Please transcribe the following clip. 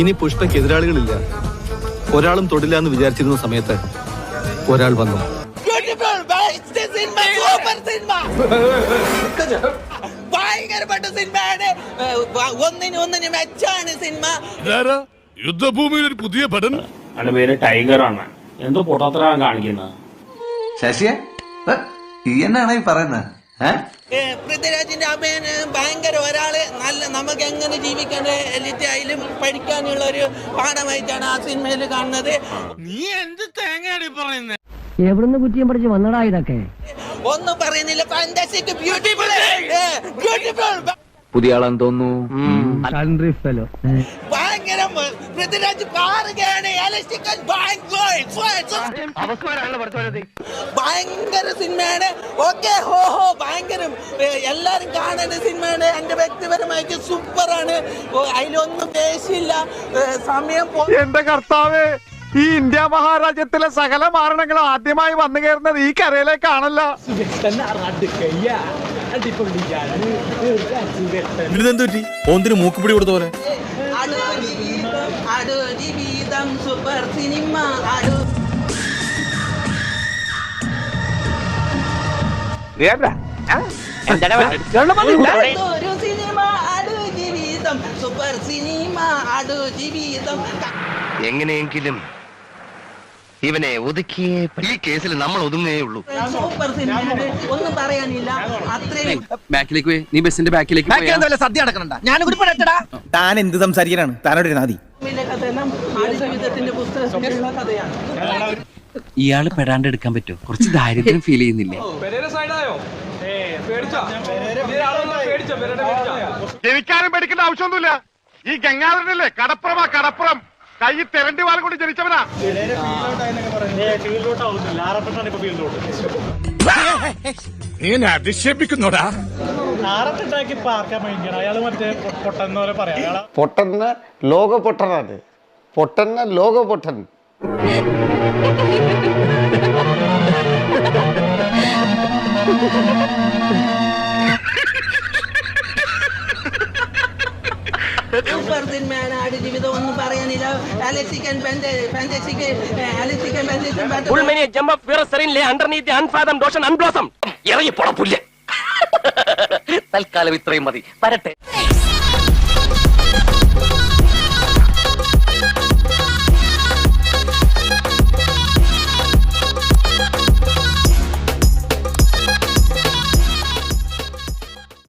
ഇനി പുഷ്പയ്ക്ക് എതിരാളികളില്ല. ഒരാളും തൊടില്ല എന്ന് വിചാരിച്ചിരുന്ന സമയത്ത് ഒരാൾ വന്നു. ഭയങ്കരപ്പെട്ട സിനിമയാണ്. ഒന്നിന് ഒന്നിന് മെച്ചാണ് സിനിമ. ഇതാരാ? യുദ്ധഭൂമിയിൽ ഒരു പുതിയ പടൻ അവന്റെ പേര് ടൈഗർ ആണ്. എന്തോ പൊട്ടത്തരാണ് കാണിക്കുന്നത്. ശശിയെ? ഈ എന്നാണ് ഈ പറയുന്നത്? പൃഥ്വിരാജിന്റെ അഭയൻ ഭയങ്കര ഒരാൾ. നല്ല നമുക്ക് എങ്ങനെ ജീവിക്കേണ്ട എലിറ്റ് ആയാലും പഠിക്കാനുള്ള ഒരു പാഠമായിട്ടാണ് ആ സിനിമയിൽ കാണുന്നത്. എവിടുന്ന് കുറ്റിയും പഠിച്ച് വന്നടാ ഇതൊക്കെ? ഒന്നും പറയുന്നില്ല. ഫാന്റാസ്റ്റിക് ബ്യൂട്ടിഫുൾ ബ്യൂട്ടിഫുൾ പുതിയ ആളാന്ന് തോന്നുന്നു. കൺട്രി ഫെലോ ഭയങ്കരം പൃഥ്വിരാജ് പാറുകയാണ്. എലക്ട്രിക്കൽ ഭയങ്കര സിനിമയാണ്. ഓക്കെ ഹോ ഹോ ഭയങ്കരം. എല്ലാരും കാണേണ്ട സിനിമയാണ്. എന്റെ വ്യക്തിപരമായിട്ട് സൂപ്പറാണ്. ആണ് അതിലൊന്നും ദേഷ്യമില്ല. സമയം പോ- എന്റെ കർത്താവ് ഈ ഇന്ത്യ മഹാരാജ്യത്തിലെ സകല മാരണങ്ങൾ ആദ്യമായി വന്നു കയറുന്നത് ഈ കരയിലേക്കാണല്ലോ. ഇതെന്തു പറ്റി ഓന്തിന് മൂക്കുപിടി കൊടുത്ത പോലെ. അടു ജീവിതം സൂപ്പർ സിനിമ അടു ഒരു സിനിമ അടു ജീവിതം സൂപ്പർ സിനിമ അടു ജീവിതം എങ്ങനെയെങ്കിലും ഇവനെ ഒതുക്കിയേ ഈ കേസിൽ നമ്മൾ ഒതുങ്ങേ ഉള്ളൂ. സൂപ്പർ ഒന്നും പറയാനില്ല. അത്രയും ബാക്കിലേക്ക് പോയി. നീ ബസിന്റെ ബാക്കിലേക്ക് പോയാ. സദ്യ നടക്കണ്ട ഞാൻ താൻ എന്ത് സംസാരിക്കാനാണ്? താനോട് നാദി കഥയെല്ലാം പുസ്തകത്തിലുള്ള കഥയാണ്. ഇയാൾ പെടാണ്ട് എടുക്കാൻ പറ്റുമോ? കുറച്ച് ദാരിദ്ര്യം ഫീൽ ചെയ്യുന്നില്ലേ? ജനിക്കാനും പേടിക്കേണ്ട ആവശ്യമൊന്നുമില്ല. ഈ ഗംഗാധരനല്ലേ? കടപ്പുറമാ കടപ്പുറം കൈ തെരണ്ടി വാൽ കൊണ്ട് ജനിച്ചവനാ. നീ എന്നെ അധിക്ഷേപിക്കുന്നോടാ? ലോക പൊട്ടനാണ് പൊട്ടന് ലോക പൊട്ടൻ സൂപ്പർ ജീവിതം ഒന്നും പറയാനില്ല. അലക്സിക്കൻ അലക്സിക്കൻ തൽക്കാലം ഇത്രയും മതി. വരട്ടെ.